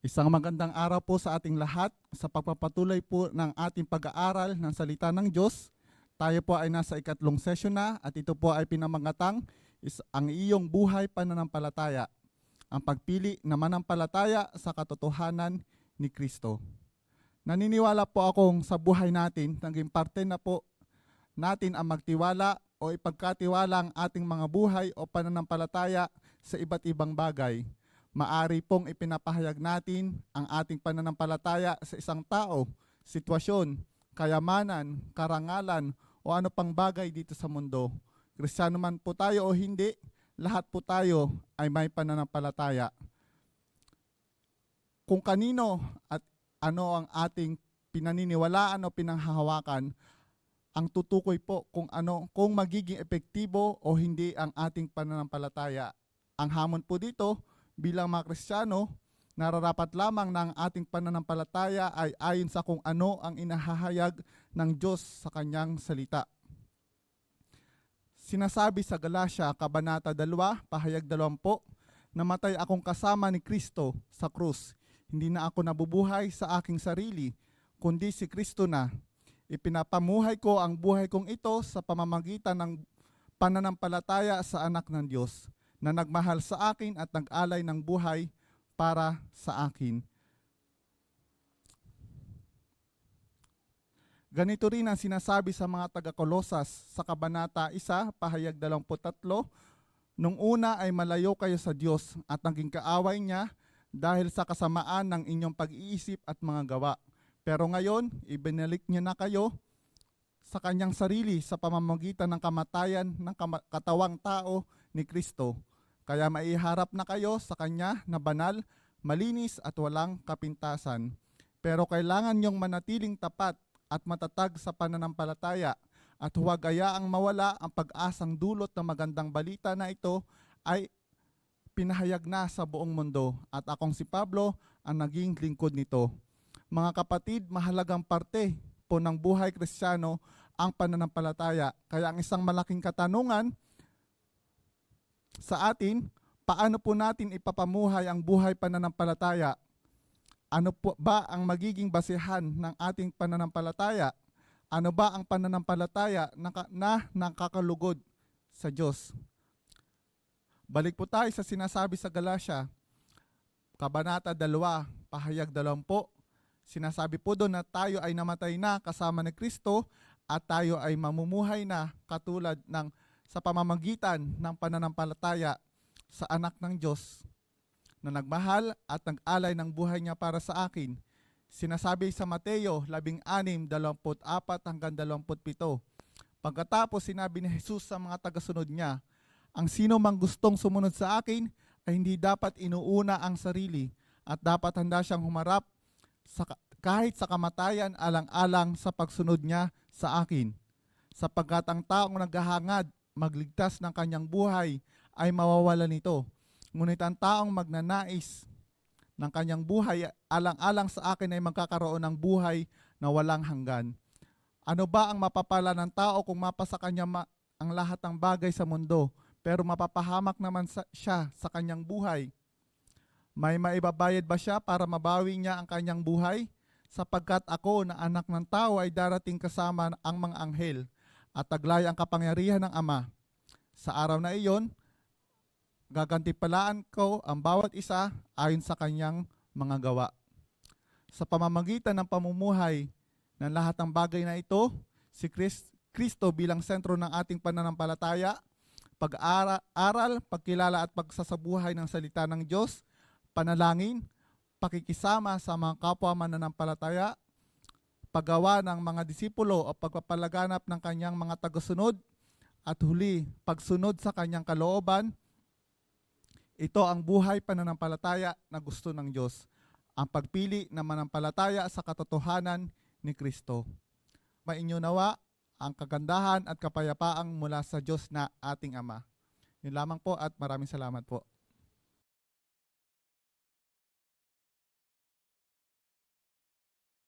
Isang magandang araw po sa ating lahat sa pagpapatuloy po ng ating pag-aaral ng salita ng Diyos. Tayo po ay nasa ikatlong session na at ito po ay pinamangatang is ang iyong buhay pananampalataya. Ang pagpili na manampalataya sa katotohanan ni Kristo. Naniniwala po akong sa buhay natin, naging parte na po natin ang magtiwala o ipagkatiwala ang ating mga buhay o pananampalataya sa iba't ibang bagay maari pong ipinapahayag natin ang ating pananampalataya sa isang tao, sitwasyon, kayamanan, karangalan, o ano pang bagay dito sa mundo. Kristiyano man po tayo o hindi, lahat po tayo ay may pananampalataya. Kung kanino at ano ang ating pinaniniwalaan o pinanghahawakan, ang tutukoy po kung ano kung magiging epektibo o hindi ang ating pananampalataya. Ang hamon po dito, bilang mga Kristiyano, nararapat lamang ang ating pananampalataya ay ayon sa kung ano ang inahahayag ng Diyos sa kanyang salita. Sinasabi sa Galatia, Kabanata 2, Pahayag 20, Namatay akong kasama ni Kristo sa krus. Hindi na ako nabubuhay sa aking sarili, kundi si Kristo na. Ipinapamuhay ko ang buhay kong ito sa pamamagitan ng pananampalataya sa anak ng Diyos na nagmahal sa akin at nag-alay ng buhay para sa akin. Ganito rin ang sinasabi sa mga taga-Kolosas sa Kabanata 1, Pahayag 23, Nung una ay malayo kayo sa Diyos at naging kaaway niya dahil sa kasamaan ng inyong pag-iisip at mga gawa. Pero ngayon, ibinalik niya na kayo sa kanyang sarili sa pamamagitan ng kamatayan ng katawang tao ni Kristo. Kaya maiharap na kayo sa Kanya na banal, malinis at walang kapintasan. Pero kailangan niyong manatiling tapat at matatag sa pananampalataya at huwag ayaang mawala ang pag-asang dulot ng magandang balita na ito ay pinahayag na sa buong mundo at akong si Pablo ang naging lingkod nito. Mga kapatid, mahalagang parte po ng buhay kristyano ang pananampalataya. Kaya ang isang malaking katanungan sa atin, paano po natin ipapamuhay ang buhay pananampalataya? Ano po ba ang magiging basehan ng ating pananampalataya? Ano ba ang pananampalataya na, na nakakalugod sa Diyos? Balik po tayo sa sinasabi sa Galatia, Kabanata 2, Pahayag 20. Sinasabi po doon na tayo ay namatay na kasama ni Kristo at tayo ay mamumuhay na katulad ng sa pamamagitan ng pananampalataya sa anak ng Diyos na nagmahal at nag-alay ng buhay niya para sa akin. Sinasabi sa Mateo 16:24 hanggang 27. Pagkatapos sinabi ni Jesus sa mga tagasunod niya, ang sino mang gustong sumunod sa akin ay hindi dapat inuuna ang sarili at dapat handa siyang humarap sa, kahit sa kamatayan alang-alang sa pagsunod niya sa akin. Sapagkat ang taong naghahangad magligtas ng kanyang buhay ay mawawala nito. Ngunit ang taong magnanais ng kanyang buhay alang-alang sa akin ay magkakaroon ng buhay na walang hanggan. Ano ba ang mapapala ng tao kung mapasa kanya ma- ang lahat ng bagay sa mundo pero mapapahamak naman sa- siya sa kanyang buhay? May maibabayad ba siya para mabawi niya ang kanyang buhay? Sapagkat ako na anak ng tao ay darating kasama ang mga anghel at taglay ang kapangyarihan ng Ama. Sa araw na iyon, gagantipalaan ko ang bawat isa ayon sa kanyang mga gawa. Sa pamamagitan ng pamumuhay ng lahat ng bagay na ito, si Kristo bilang sentro ng ating pananampalataya, pag-aral, pagkilala at pagsasabuhay ng salita ng Diyos, panalangin, pakikisama sa mga kapwa mananampalataya, paggawa ng mga disipulo o pagpapalaganap ng kanyang mga tagasunod, at huli, pagsunod sa kanyang kalooban, ito ang buhay pananampalataya na gusto ng Diyos, ang pagpili na manampalataya sa katotohanan ni Kristo. Mainyo nawa ang kagandahan at kapayapaang mula sa Diyos na ating Ama. Yun lamang po at maraming salamat po.